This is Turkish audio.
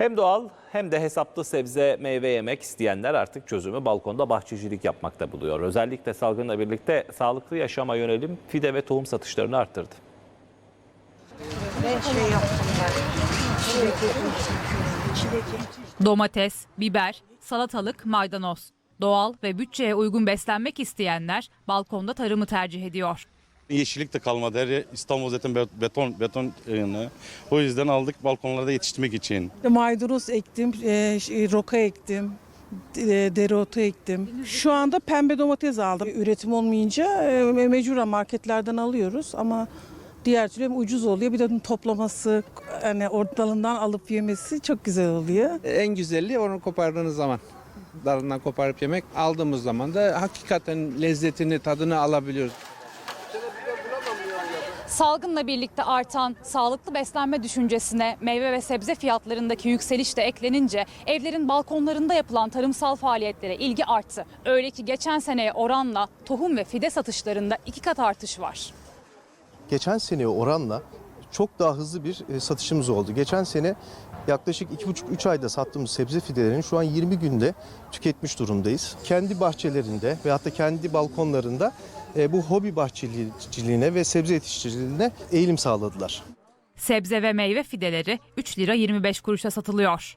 Hem doğal hem de hesaplı sebze meyve yemek isteyenler artık çözümü balkonda bahçecilik yapmakta buluyor. Özellikle salgınla birlikte sağlıklı yaşama yönelim fide ve tohum satışlarını arttırdı. Domates, biber, salatalık, maydanoz. Doğal ve bütçeye uygun beslenmek isteyenler balkonda tarımı tercih ediyor. Yeşillik de kalmadı. Her yer İstanbul zaten be- beton beton yani. O yüzden aldık balkonlarda yetiştirmek için. Maydanoz ektim, e, ş- roka ektim, e, dereotu ektim. Şu anda pembe domates aldım. Üretim olmayınca e, mecburen marketlerden alıyoruz ama diğer türlü hem ucuz oluyor. Bir de toplaması, hani ortalığından alıp yemesi çok güzel oluyor. En güzelliği onu kopardığınız zaman. Dalından koparıp yemek. Aldığımız zaman da hakikaten lezzetini, tadını alabiliyoruz. Salgınla birlikte artan sağlıklı beslenme düşüncesine meyve ve sebze fiyatlarındaki yükseliş de eklenince evlerin balkonlarında yapılan tarımsal faaliyetlere ilgi arttı. Öyle ki geçen seneye oranla tohum ve fide satışlarında iki kat artış var. geçen seneye oranla çok daha hızlı bir e, satışımız oldu. Geçen sene yaklaşık 2,5-3 ayda sattığımız sebze fidelerini şu an 20 günde tüketmiş durumdayız. Kendi bahçelerinde veyahut da kendi balkonlarında e, bu hobi bahçeciliğine ve sebze yetiştiriciliğine eğilim sağladılar. Sebze ve meyve fideleri 3 lira 25 kuruşa satılıyor.